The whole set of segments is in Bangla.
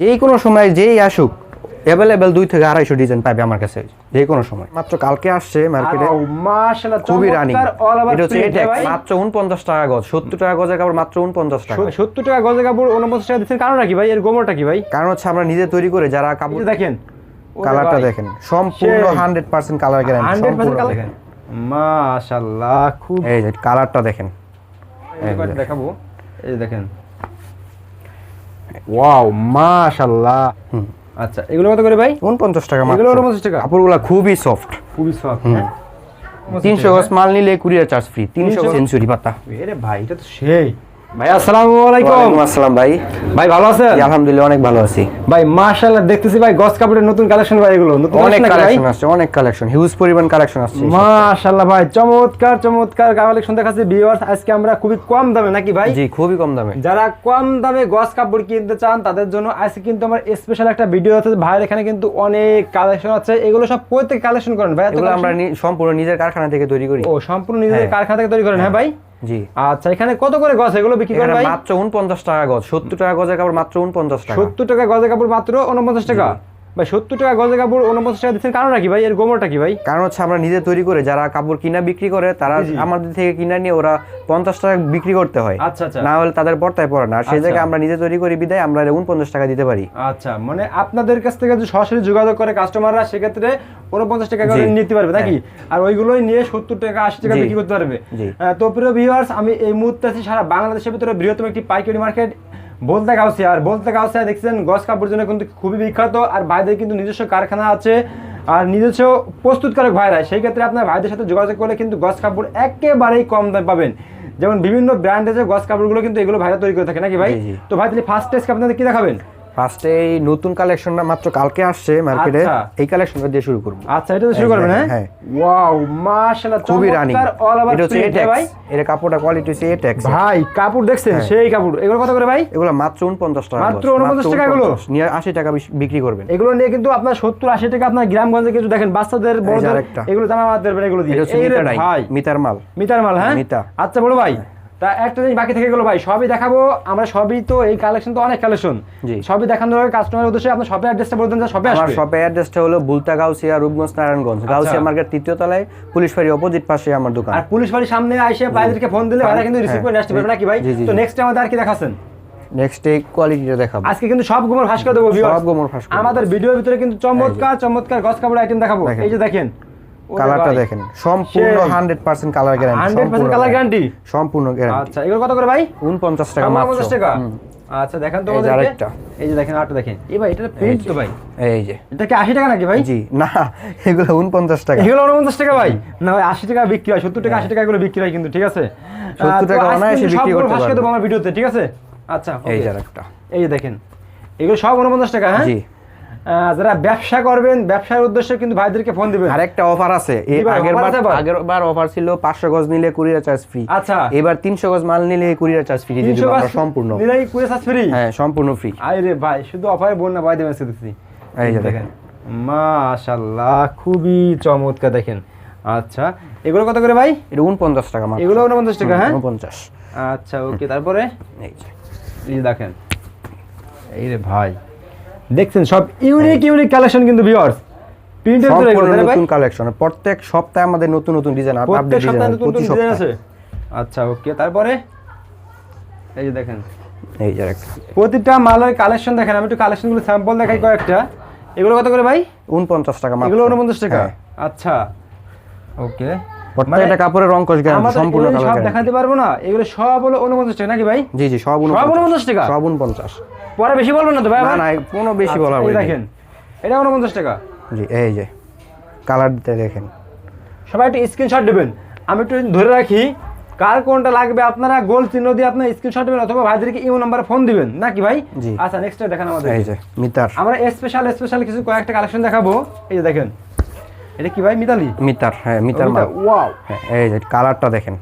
যেই কোনো সময় যেই আসুক অ্যাভেলেবেল দুই থেকে আড়াইশো ডিজাইন পাবে আমার কাছে। যে কোনো সময়। মাত্র কালকে আসছে মার্কেটে খুবই রানিং এটা হচ্ছে এটেক্স মাত্র উনপঞ্চাশ টাকা গজ সত্তর টাকা গজের কাপড় মাত্র উনপঞ্চাশ টাকা। 70 টাকা গজে কাপড় 49 টাকা দিচ্ছেন কারণ কি ভাই? এর গোমরটা কি ভাই? কারণ হচ্ছে আমরা নিজে তৈরি করে যারা কাপড় দেখেন। কালারটা দেখেন সম্পূর্ণ হান্ড্রেড পার্সেন্ট কালার গ্যারান্টি 100% দেখেন। মাশাআল্লাহ খুব এই যে কালারটা দেখেন। দেখাবো। এই দেখেন। ওয়াও মাশাআল্লাহ। আচ্ছা এগুলো কত করে ভাই? উনপঞ্চাশ টাকা মাত্র। এগুলো 49 টাকা? কাপড়গুলো খুবই সফট খুবই সফট হ্যাঁ? তিনশো গজ মাল নিলে কুরিয়ার চার্জ ফ্রি তিনশো 300 সেঞ্চুরি পাতা। এরে ভাই এটা তো সেই। ভাই আসসালামু আলাইকুম। আসসালাম ভাই। ভাই ভালো আছেন? আলহামদুলিল্লাহ অনেক ভালো আছি। ভাই মাশাআল্লাহ দেখতেছি ভাই গস কাপড়ের নতুন কালেকশন ভাই এগুলো। নতুন অনেক ভাই? কালেকশন আসছে অনেক কালেকশন হিউজ পরিমাণ কালেকশন আসছে মাশাআল্লাহ ভাই চমৎকার চমৎকার কালেকশন দেখাচ্ছি ভিউয়ার্স আজকে আমরা খুবই কম দামে নাকি ভাই? জি খুবই কম দামে। যারা কম দামে গস কাপড় কিনতে চান তাদের জন্য আজকে কিন্তু আমার স্পেশাল একটা ভিডিও আছে। ভাইয়ের এখানে কিন্তু অনেক কালেকশন আছে এগুলো সব কোথা থেকে কালেকশন করেন ভাই এগুলো আমরা সম্পূর্ণ নিজের কারখানা থেকে তৈরি করি। ও সম্পূর্ণ নিজেদের হ্যাঁ। কারখানা থেকে তৈরি করেন হ্যাঁ ভাই? জি। আচ্ছা এখানে কত করে গজ এগুলো বিক্রি করেন ভাই? মাত্র উনপঞ্চাশ টাকা গজ সত্তর টাকা গজের কাপড় মাত্র উনপঞ্চাশ টাকা। সত্তর টাকা গজের কাপড় মাত্র উনপঞ্চাশ টাকা? ভাই সত্তর টাকা গজে কাপড় উনপঞ্চাশ টাকা দিচ্ছেন কারণ কি ভাই? এর গোমরটা কি ভাই? কারণ হচ্ছে আমরা নিজে তৈরি করে যারা কাপড় কিনা বিক্রি করে তারা। আমাদের থেকে কিনা নিয়ে ওরা পঞ্চাশ টাকা বিক্রি করতে হয়। আচ্ছা আচ্ছা। না হলে তাদের পর্তায় পড়ে না। আর সেই আচ্ছা। জায়গায় আমরা নিজে তৈরি করি বিদায় আমরা উনপঞ্চাশ টাকা দিতে পারি। আচ্ছা মানে আপনাদের কাছ থেকে যদি সরাসরি যোগাযোগ করে কাস্টমাররা সেক্ষেত্রে উনপঞ্চাশ টাকা করে হ্যাঁ। নিতে পারবে নাকি? আর ওইগুলোই নিয়ে সত্তর টাকা আশি টাকা বিক্রি করতে পারবে। তো প্রিয় ভিউয়ার্স আমি এই মুহূর্তে আছি সারা বাংলাদেশের ভিতরে বৃহত্তম একটি পাইকারি মার্কেট বলতে গাউসিয়া আর বলতে গাউসিয়া দেখছেন গস কাপড় জন্য কিন্তু খুবই বিখ্যাত আর ভাইদের কিন্তু নিজস্ব কারখানা আছে আর নিজস্ব প্রস্তুতকারক ভাইরা সেই ক্ষেত্রে আপনার ভাইদের সাথে যোগাযোগ করলে কিন্তু গস কাপড় একেবারেই কম দামে পাবেন। যেমন বিভিন্ন ব্র্যান্ডের যে গস কাপড়গুলো কিন্তু এগুলো ভাইরা তৈরি করে থাকে নাকি ভাই। তো ভাই তাহলে ফার্স্ট টেস্ট আপনাদের কি দেখাবেন? ফার্স্টে এই নতুন কালেকশনটা মাত্র কালকে আসছে মার্কেটে আচ্ছা। এই কালেকশনটা দিয়ে শুরু করব। আচ্ছা এটা শুরু করবেন হ্যাঁ হ্যাঁ। ওয়াও মাশাআল্লাহ খুবই রানিং এটা হচ্ছে এটেক্স ভাই। এর কাপড়টা কোয়ালিটি হচ্ছে এটেক্স ভাই কাপড় দেখছেন? হ্যাঁ। সেই কাপড়। এগুলো কত করে ভাই? এগুলো মাত্র উনপঞ্চাশ টাকা মাত্র গজ। 49 টাকা এগুলো? নিয়ে আশি টাকা বিশ- বিক্রি করবেন। এগুলো নিয়ে কিন্তু আপনার সত্তর আশি টাকা আপনার গ্রামগঞ্জে কিছু দেখেন বাচ্চাদের বড়দের এগুলো জামা মারতে পারবেন এগুলো দিয়ে। এই রে মিতা ডাই। ভাই। মিতার মাল। মিটার মাল হ্যাঁ? মিতা। আচ্ছা বড় ভাই। তা একটা জিনিস বাকি থেকে গেলো ভাই সবই দেখাবো আমরা সবই তো এই কালেকশন তো অনেক কালেকশন জি। সবই দেখানোর আগে কাস্টমারের উদ্দেশ্যে আপনার শপের অ্যাড্রেসটা বলতেন যে শপে আমার আসবে। শপের অ্যাড্রেসটা হলো বুলতা গাউসিয়া রূপগঞ্জ নারায়ণগঞ্জ। গাউসিয়া মার্কেট তৃতীয় তলায় পুলিশ ফাঁড়ি অপোজিট পাশে আমার দোকান। আর পুলিশ বাড়ির সামনে এসে ভাইদেরকে ফোন দিলে ভাইরা কিন্তু রিসিভ হ্যাঁ। করে আসতে পারবে নাকি ভাই? তো। নেক্সট আমাদের আর কি দেখাচ্ছেন? নেক্সট এই কোয়ালিটিটা দেখাবো। আজকে কিন্তু সব গোমর ফাঁস করে দেবো। সব গোমর ফাঁস আমাদের ভিডিওর ভিতরে কিন্তু চমৎকার চমৎকার গস কাপড় আইটেম দেখাবো এই যে দেখেন কালারটা দেখেন। সম্পূর্ণ সেই। Hundred percent colour guarantee hundred percent colour guarantee সম্পূর্ণ গ্যারান্টি আচ্ছা এগুলো কত করে ভাই? উনপঞ্চাশ টাকা মাত্র। পঞ্চাশ টাকা? আচ্ছা দেখেন তো আমাদেরকে। আরেকটা। এই যে দেখেন আরেকটা দেখেন। এই ভাই এটা প্রিন্ট তো ভাই। এই যে। এটা কি আশি টাকা নাকি ভাই? জি না এগুলো উনপঞ্চাশ টাকা। এগুলো উনপঞ্চাশ টাকা ভাই। না ভাই আশি টাকা বিক্রি হয় সত্তর টাকা আশি টাকা এগুলো বিক্রি হয় কিন্তু ঠিক আছে? 70 টাকা অনায়াসে বিক্রি করতে ফাঁস করে পারবে। দেবো আমার ভিডিওতে ঠিক আছে? আচ্ছা এই। যে আরেকটা। এই যে দেখেন এগুলো সব উনপঞ্চাশ টাকা হ্যাঁ? জি। যারা ব্যবসা করবেন ব্যবসার উদ্দেশ্যে কিন্তু ভাইদেরকে ফোন দিবেন। আরেকটা অফার আছে। এই আগের বার আগের বার অফার ছিল পাঁচশো গজ নিলে কুরিয়ার চার্জ ফ্রি আচ্ছা। এবার তিনশো গজ মাল নিলে কুরিয়ার চার্জ ফ্রি দিয়ে তিনশো আমরা সম্পূর্ণ নিলেই কুড়ি সাত ফ্রি হ্যাঁ সম্পূর্ণ ফ্রি আরে ভাই শুধু অফারে বোন না ভাই দেবেন দেখছি এই যে দেখেন। মাশাল্লাহ খুবই চমৎকার দেখেন। আচ্ছা এগুলো কত করে ভাই? এটা উনপঞ্চাশ টাকা মাত্র। এগুলো উনপঞ্চাশ টাকা হ্যাঁ? উনপঞ্চাশ আচ্ছা ওকে তারপরে? এই দেখেন। এই রে ভাই দেখছেন সব ইউনিক ইউনিক কালেকশন কিন্তু ভিউয়ার্স প্রিন্টের তাই না ভাই। নতুন কালেকশন প্রত্যেক সপ্তাহে আমাদের নতুন নতুন ডিজাইন আপডেট প্রত্যেক সপ্তাহে ডিজাইন নতুন প্রতি নতুন ডিজাইন আছে। আচ্ছা ওকে তারপরে? এই যে দেখেন। এই যে একটা প্রতিটা মালের কালেকশন দেখেন আমি একটু কালেকশনগুলো স্যাম্পল দেখাই কয়েকটা। এগুলো কত করে ভাই? উনপঞ্চাশ টাকা মাত্র। এগুলো উনপঞ্চাশ টাকা? হ্যাঁ। আচ্ছা ওকে প্রত্যেকটা কাপড়ের রং কস গ্যারান্টি সম্পূর্ণ সব দেখাতে পারব না এগুলো সব হলো উনপঞ্চাশ টাকা নাকি ভাই? জি জি সব সব উনপঞ্চাশ টাকা? সব উনপঞ্চাশ পরে বেশি বলবেন না তো ভাই না না কোনো বেশি বলা এই দেখেন এটা উনপঞ্চাশ টাকা। জি এই যে কালার দিতে দেখেন। সবাই একটু স্ক্রিনশট দেবেন। আমি একটু ধরে রাখি কার কোনটা লাগবে আপনারা গোল চিহ্ন দিয়ে আপনার স্ক্রিনশট দেবেন অথবা ভাইদেরকে ইমো নাম্বারে ফোন দিবেন নাকি ভাই? জি। আচ্ছা নেক্সট দেখেন আমাদের। এই যে মিতার। আমরা স্পেশাল স্পেশাল কিছু কয়েকটা কালেকশন দেখাবো। এই যে দেখেন এটা কি ভাই মিতালি? মিতার হ্যাঁ মিতার মাল। ওয়াও হ্যাঁ এই যে কালারটা দেখেন।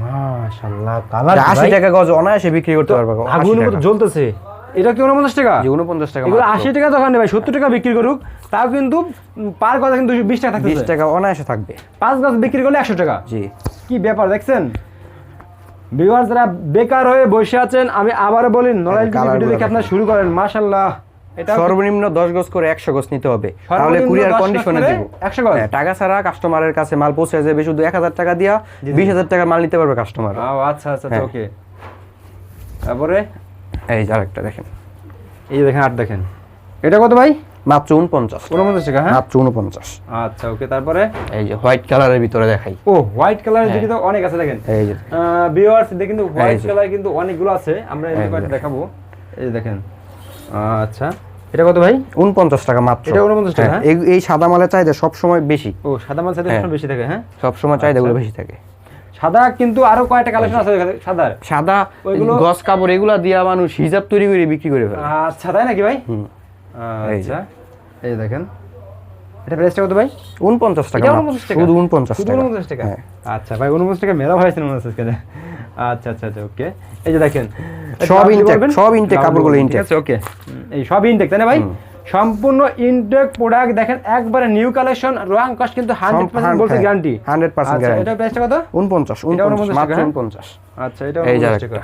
মাশাআল্লাহ কালার আশি টাকা গজ অনায়াসে বিক্রি করতে পারবে আগুনের মতো জ্বলতেছে। এটা কি উনপঞ্চাশ টাকা? জি উনপঞ্চাশ টাকা এগুলো আশি টাকা দোকান ভাই সত্তর টাকা বিক্রি করুক। তাও কিন্তু পার কথা কিন্তু বিশ টাকা বিশ থাকতেছে টাকা অনায়াসে থাকবে। পাঁচ গাছ বিক্রি করলে একশো টাকা। জি। কি ব্যাপার দেখছেন? ভিউয়ার্স যারা বেকার হয়ে বসে আছেন আমি আবারও বলি colour ভিডিও দেখে আপনারা শুরু করেন মাশাআল্লাহ। সর্বনিম্ন দশ গজ করে একশো গজ নিতে হবে। তাহলে কুরিয়ার কন্ডিশনে করে দিব। 100 গজ? হ্যাঁ, টাকা ছাড়া কাস্টমারের কাছে মাল পৌঁছে যাবে। শুধু এক হাজার টাকা দিয়া বিশ হাজার টাকা মাল নিতে পারবে কাস্টমার আচ্ছা আচ্ছা হ্যাঁ। ওকে তারপরে? এই যে আরেকটা দেখেন। এই দেখেন আর দেখেন। এটা কত ভাই? মাত্র উনপঞ্চাশ উনপঞ্চাশ টাকা হ্যাঁ? মাত্র উনপঞ্চাশ আচ্ছা ওকে তারপরে? এই যে হোয়াইট কালারের ভিতরে দেখাই। ও হোয়াইট কালারের হ্যাঁ। দিকে তো অনেক আছে দেখেন। এই যে। ভিউয়ার্স কিন্তু হোয়াইট কালার কিন্তু অনেকগুলো আছে। আমরা এই। দেখাবো। এই যে দেখেন। আচ্ছা। এটা কত ভাই? উনপঞ্চাশ টাকা মাত্র। এটা 49 টাকা, হ্যাঁ, এই- এই সাদা মালের চাহিদা সবসময় বেশি। ও সাদা মাল সাথে হ্যাঁ। বেশি থাকে হ্যাঁ? সবসময় চাহিদাগুলো আচ্ছা। বেশি থাকে। সাদা কিন্তু আরও কয়টা কালেকশন আছে সাদার। সাদা ওইগুলো- গস কাপড় এগুলা দিয়া মানুষ হিজাব তৈরি করে বিক্রি করে ফেলে। আচ্ছা তাই নাকি ভাই? হুম। আচ্ছা। এই দেখেন। এটা প্রাইসটা কত ভাই? উনপঞ্চাশ টাকা এটা মাত্র, 49 টাকা? শুধু উনপঞ্চাশ শুধু টাকা। 49 টাকা? হ্যাঁ। আচ্ছা ভাই 49 টাকা মেলা ভাই সিনেমা আছে আজকে আচ্ছা আচ্ছা আচ্ছা ওকে এই যে দেখেন সব বলবেন? সব আপনি কাপড়গুলো। ঠিক আছে ওকে এই সব ইনটেক তাই না ভাই? সম্পূর্ণ ইনটেক প্রোডাক্ট দেখেন একবারে নিউ কালেকশন রং কস্ট কিন্তু 100% বলতে গ্যারান্টি হান্ড্রেড পার্সেন্ট আচ্ছা গ্যারান্টি এটা প্রাইসটা কত? উনপঞ্চাশ এটা উনপঞ্চাশ 49 মাত্র টাকা, হ্যাঁ? উনপঞ্চাশ। আচ্ছা এটা 49 টাকা।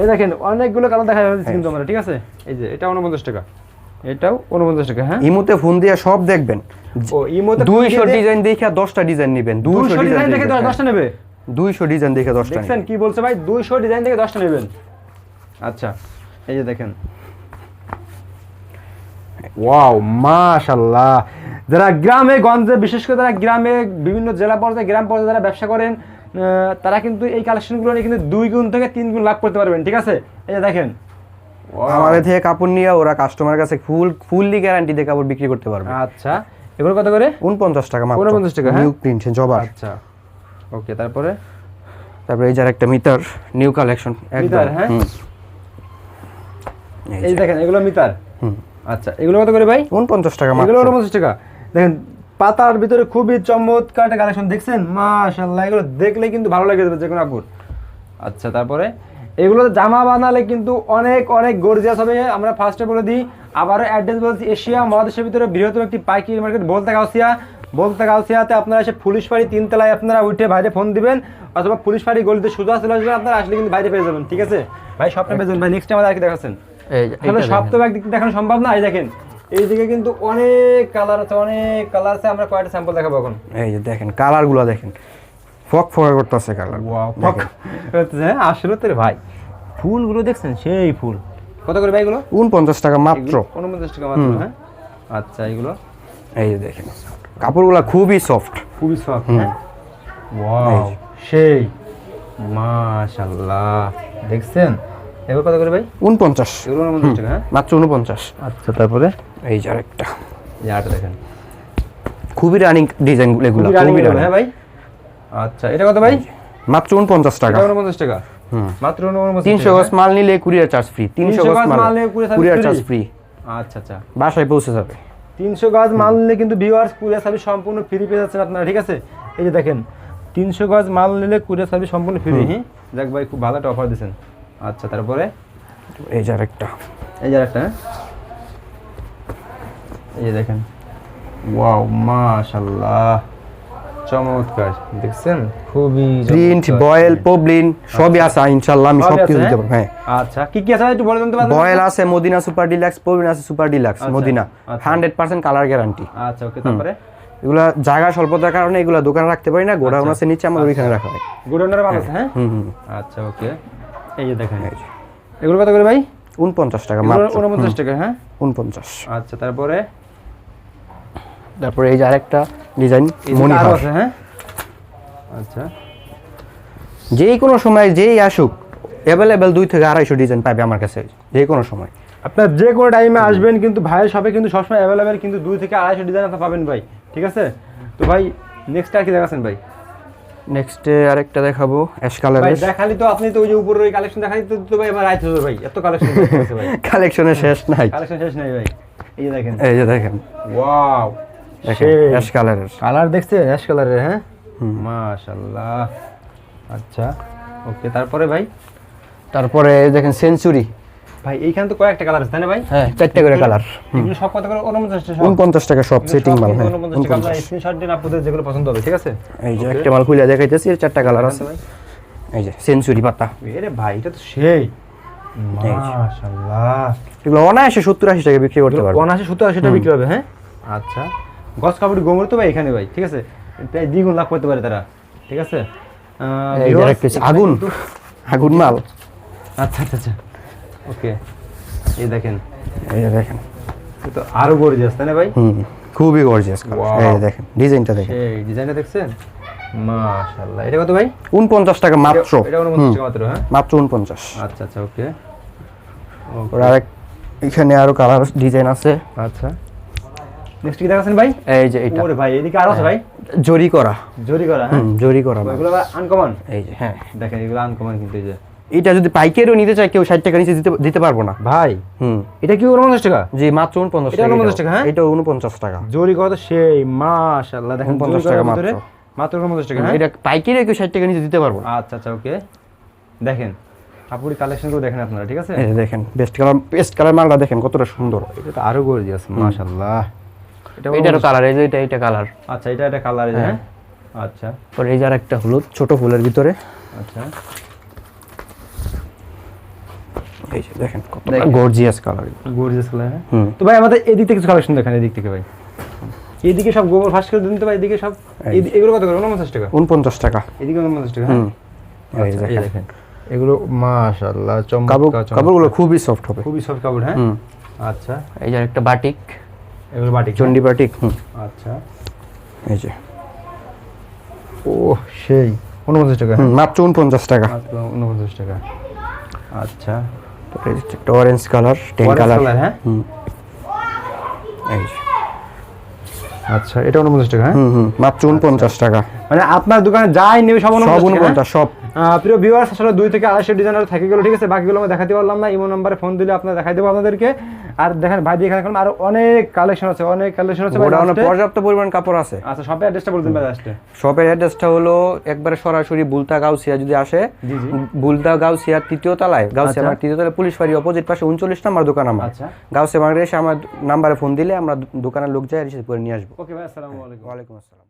এই দেখেন অনেকগুলো কালার দেখা যাচ্ছে কিন্তু আমরা ঠিক আছে? এই যে এটা 49 টাকা। এটাও 49 টাকা হ্যাঁ? ইমুতে ফোন দিয়ে সব দেখবেন। ও ইমোতে দুইশো ডিজাইন দেখে দশটা ডিজাইন নিবেন দুইশো 200 ডিজাইন ডিজাইন দেখে 10টা নেবে? দুইশো ডিজাইন দেখে দশটা দেখছেন কি বলছে ভাই? 200 ডিজাইন থেকে 10টা নেবেন। আচ্ছা এই যে দেখেন। ওয়াও মাশাআল্লাহ যারা গ্রামে গঞ্জে বিশেষ করে যারা গ্রামে বিভিন্ন জেলা পর্যায়ে গ্রাম পর্যায়ে যারা ব্যবসা করেন তারা কিন্তু এই কালেকশনগুলো নিয়ে কিন্তু দুই গুণ থেকে তিন গুণ লাভ করতে পারবেন ঠিক আছে? এই যে দেখেন। আমাদের থেকে কাপড় নিয়ে ওরা কাস্টমার কাছে ফুল ফুললি গ্যারান্টি দিয়ে কাপড় বিক্রি করতে পারবে। আচ্ছা এগুলো কত করে? উনপঞ্চাশ টাকা মাত্র। 49 টাকা, হ্যাঁ? নিউ প্রিন্ট জবার। আচ্ছা। ওকে তারপরে তারপরে এই যার একটা মিটার নিউ কালেকশন মিটার, হ্যাঁ? এই দেখেন এগুলো মিটার হুম। আচ্ছা এগুলো কত করে ভাই? উনপঞ্চাশ টাকা মাত্র। এগুলো উনপঞ্চাশ টাকা। দেখেন পাতার ভিতরে খুবই চমৎকার একটা কালেকশন দেখছেন? মাশাল্লাহ এগুলো দেখলে কিন্তু ভালো লেগে যাবে যে কোনো আপুর। আচ্ছা তারপরে এগুলো জামা বানালে কিন্তু অনেক অনেক গর্জিয়াস হবে। আমরা ফার্স্টে বলে দিই আবারও অ্যাড্রেস বলছি এশিয়া মহাদেশের ভিতরে বৃহত্তম একটি পাইকারি মার্কেট বলতে গাউসিয়া বলতে গাউসিয়াতে আপনারা এসে পুলিশ বাড়ি তিনতলায় আপনারা উঠে বাইরে ফোন দিবেন অথবা পুলিশ বাড়ি গলিতে সোজা চলে আসবেন আপনারা আসলে কিন্তু বাইরে পেয়ে যাবেন ঠিক আছে? ভাই সবটা পেয়ে যাবেন। ভাই নেক্সট টাইম আর কি দেখাচ্ছেন? এই তাহলে সব তো একদিক দেখানো সম্ভব না? এই দেখেন এইদিকে কিন্তু অনেক কালার আছে অনেক কালার আছে আমরা কয়টা স্যাম্পল দেখাবো এখন। এই যে দেখেন কালারগুলো দেখেন। ফক ফক করতেছে কালার ফক। হ্যাঁ আসলে তো ভাই। ফুলগুলো দেখছেন? সেই ফুল। কত করে ভাই এগুলো? উনপঞ্চাশ টাকা মাত্র। উনপঞ্চাশ টাকা মাত্র হ্যাঁ? আচ্ছা এগুলো। এই যে দেখেন কাপড়গুলো খুবই সফট খুবই সফট হ্যাঁ? ওয়াও সেই মাশাআল্লাহ। দেখছেন? এগুলো কত করে ভাই? উনপঞ্চাশ এগুলো উনপঞ্চাশ টাকা হ্যাঁ? মাত্র উনপঞ্চাশ আচ্ছা তারপরে? এই যে আরেকটা। এই আটা দেখেন। খুবই রানিং ডিজাইন এগুলো খুবই রানিং হ্যাঁ ভাই? আচ্ছা এটা কত ভাই? মাত্র উনপঞ্চাশ টাকা। এটা উনপঞ্চাশ টাকা? হুম। মাত্র উনপঞ্চাশ তিনশো টাকা, গজ মাল নিলে কুরিয়ার চার্জ ফ্রি তিনশো 300 গজ মাল নিলে কুরিয়ার চার্জ ফ্রি আচ্ছা আচ্ছা। বাসায় পৌঁছে যাবে। তিনশো গাছ মাল নিলে কিন্তু ভিউয়ার্স কুরিয়ার সার্ভিস সম্পূর্ণ ফ্রি পেয়ে যাচ্ছেন আপনারা ঠিক আছে? এই যে দেখেন তিনশো গাছ মাল নিলে কুরিয়ার সার্ভিস সম্পূর্ণ ফ্রি দেখ ভাই খুব ভালো একটা অফার দিয়েছেন আচ্ছা তারপরে? এই যে আরেকটা। এই যে একটা হ্যাঁ? এই যে দেখেন। ওয়াও মাশাল্লাহ। চমৎকার দেখছেন? খুবই প্রিন্ট বয়েল পবলিন সবই আছে ইনশাল্লাহ আমি সব কিছু হ্যাঁ? দিতে পারব হ্যাঁ। আচ্ছা কি কি আছে? একটু বলে দিতে পারবেন? বয়েল আছে মদিনা সুপার ডিলাক্স পবলিন আছে সুপার ডিলাক্স আচ্ছা, মদিনা। আচ্ছা। Hundred percent colour guarantee. আচ্ছা ওকে তারপরে? এগুলা জায়গা স্বল্পতার কারণে এগুলা দোকানে রাখতে পারি না গোডাউন আচ্ছা। আছে নিচে আমাদের ওইখানে রাখা হয়। গুডনের মাল আছে হ্যাঁ? হুম আচ্ছা ওকে। এই যে দেখেন। এগুলো কত করে ভাই? উনপঞ্চাশ টাকা এগুলো মাত্র। উনপঞ্চাশ টাকা হ্যাঁ? উনপঞ্চাশ। আচ্ছা তারপরে? তারপরে এই যে আরেকটা ডিজাইন এই যে মনি হার আছে হ্যাঁ? আচ্ছা। যে কোনো সময় যেই আসুক অ্যাভেলেবেল দুই থেকে আড়াইশো ডিজাইন পাবে আমার কাছে যে কোনো সময়। আপনার যে কোনো টাইমে আসবেন কিন্তু ভাইয়ের শপে কিন্তু সবসময় অ্যাভেলেবেল কিন্তু দুই থেকে আড়াইশো ডিজাইন আপনার পাবেন ভাই ঠিক আছে? তো ভাই নেক্সট আর কি দেখাচ্ছেন ভাই? নেক্সটে আরেকটা দেখাবো অ্যাশ ভাই কালারের দেখালি তো আপনি তো ওই যে উপরের ওই কালেকশন দেখালি তো তো ভাই আমার রাইতে হবে ভাই এত কালেকশন আছে ভাই। কালেকশনের শেষ নাই। কালেকশন শেষ নাই ভাই। এই যে দেখেন। এই যে দেখেন। ওয়াও অ্যাশ কালারের কালার দেখছেন? অ্যাশ কালারের হ্যাঁ? মাশাআল্লাহ। আচ্ছা ওকে তারপরে ভাই? তারপরে দেখেন সেঞ্চুরি ভাই এইখানে তো কয়েকটা কালার আছে তাই না ভাই? হ্যাঁ চারটে করে কালার এগুলো সব কত করে? উনপঞ্চাশ টাকা সব? উনপঞ্চাশ টাকা সব সেটিং মাল হ্যাঁ উনপঞ্চাশ টাকা। আপনার স্ক্রিনশট দিন আপনাদের যেগুলো পছন্দ হবে ঠিক আছে? এই যে একটা মাল খুলে দেখাইতেছি এর চারটা কালার আছে। ভাই। এই যে সেঞ্চুরি পাতা। ভাই এটা তো সেই। মাশাআল্লাহ। এগুলো অনায়াসে সত্তর আশি টাকা বিক্রি করতে পারব। অনাশে সত্তর আশি টাকা বিক্রি হবে হ্যাঁ? আচ্ছা। গছ কাপড় গোমর তো ভাই এখানে ভাই ঠিক আছে? প্রায় দ্বিগুণ লাভ করতে পারে তারা ঠিক আছে? এই আগুন আগুন মাল। আচ্ছা আচ্ছা আচ্ছা। ওকে এই দেখেন। এই দেখেন। তো আরও গর্জিয়াস তাই না ভাই? হুম খুবই গর্জিয়াস এই দেখেন ডিজাইনটা দেখেন। সেই ডিজাইনটা দেখছেন? মাশাআল্লাহ। এটা কত ভাই? উনপঞ্চাশ টাকা মাত্র। এটা হুম, অনুমতি টাকা মাত্র হ্যাঁ? মাত্র উনপঞ্চাশ আচ্ছা আচ্ছা ওকে। ওর আরেক এখানে আরও কালার ডিজাইন আছে। আচ্ছা। নেক্সট কি দেখাচ্ছেন ভাই? এই যে এটা ওরে ভাই এদিকে আরও আছে ভাই? জরি করা। জরি করা হ্যাঁ? জরি করা এগুলো আনকমন এই যে হ্যাঁ। দেখেন এগুলো আনকমন কিন্তু এই যে। এটা যদি পাইকারিও নিতে চায় কেউ ষাট টাকা নিচে দিতে দিতে পারব না। ভাই হুম। এটা কি উনপঞ্চাশ টাকা? জি মাত্র উনপঞ্চাশ টাকা 49 টাকা, হ্যাঁ? এটা উনপঞ্চাশ টাকা। জরি কত সেই দেখেন 49 জরি করার টাকা মাত্র। মাত্র উনপঞ্চাশ টাকা হ্যাঁ? এটা পাইকারি কেউ ষাট টাকা নিচে দিতে পারব না। আচ্ছা আচ্ছা ওকে। দেখেন কাপড়ি কালেকশন করে দেখেন আপনারা ঠিক আছে? দেখেন বেস্ট কালার বেস্ট কালার মালটা দেখেন কতটা সুন্দর। এটা তো আরও গর্জিয়াস মাশাআল্লাহ। এটা এটারও কালার এই যে এটা এটা কালার আচ্ছা এটা একটা কালার এই হ্যাঁ। আচ্ছা। পরে এই যে আর একটা হলুদ ছোট ফুলের ভিতরে। আচ্ছা। এই যে দেখেন কত গর্জিয়াস কালার গর্জিয়াস কালার হ্যাঁ? তো ভাই আমাদের এদিক থেকে কিছু কালেকশন দেখেন এদিক থেকে ভাই। এদিকে সব গোবর ফাঁস করে দিন তো ভাই এদিকে সব এগুলো কত করে? উনপঞ্চাশ টাকা? উনপঞ্চাশ টাকা। এদিকে উনপঞ্চাশ টাকা হুম। হ্যাঁ এই যে আচ্ছা, দেখেন। এগুলো মাশাআল্লাহ চমৎকার। কাপড়গুলো খুবই সফট হবে। খুবই সব কাপড় হ্যাঁ? আচ্ছা। এই যে একটা বাটিক। এগুলো বাটিক চন্ডি বাটিক হুম। আচ্ছা। এই যে। ও সেই। উনপঞ্চাশ টাকা। মাত্র উনপঞ্চাশ টাকা। উনপঞ্চাশ টাকা। আচ্ছা। একটা অরেঞ্জ কালার টেন কালার হ্যাঁ? হুম। এই যে। আচ্ছা এটা উনপঞ্চাশ টাকা হ্যাঁ? হুম হুম মাত্র উনপঞ্চাশ টাকা। মানে আপনার দোকানে যাই নেবে সব সব উনপঞ্চাশ টাকা, হ্যাঁ? উনপঞ্চাশ সব। প্রিয় ভিউয়ার্স আসলে দুই থেকে আড়াইশো ডিজাইনার থাকে গেলো ঠিক আছে? বাকিগুলো আমি দেখাতে পারলাম না ইমো নাম্বারে ফোন দিলে আপনার দেখাই দেবো আপনাদেরকে। আর দেখেন ভাই দিয়ে এখানে আরও অনেক কালেকশন আছে অনেক কালেকশন আছে। পর্যাপ্ত পরিমাণ কাপড় আছে। আচ্ছা শপের অ্যাড্রেসটা বলতেন ভাই লাস্টে শপের অ্যাড্রেসটা হলো একবারে সরাসরি বুলতা গাউসিয়া যদি আসে বুলতা গাউসিয়ার তৃতীয় তলায় গাউসিয়া আচ্ছা। আমার তৃতীয় তলায় পুলিশ বাড়ি অপোজিট পাশে উনচল্লিশ নাম্বার দোকান আমার। আচ্ছা। গাউসিয়া মার্কেটে এসে আমার নাম্বারে ফোন দিলে আমরা দোকানের লোক যাই রিসিভ করে নিয়ে আসব। ওকে ভাই আসসালামু আলাইকুম। ওয়ালাইকুম আসসালাম।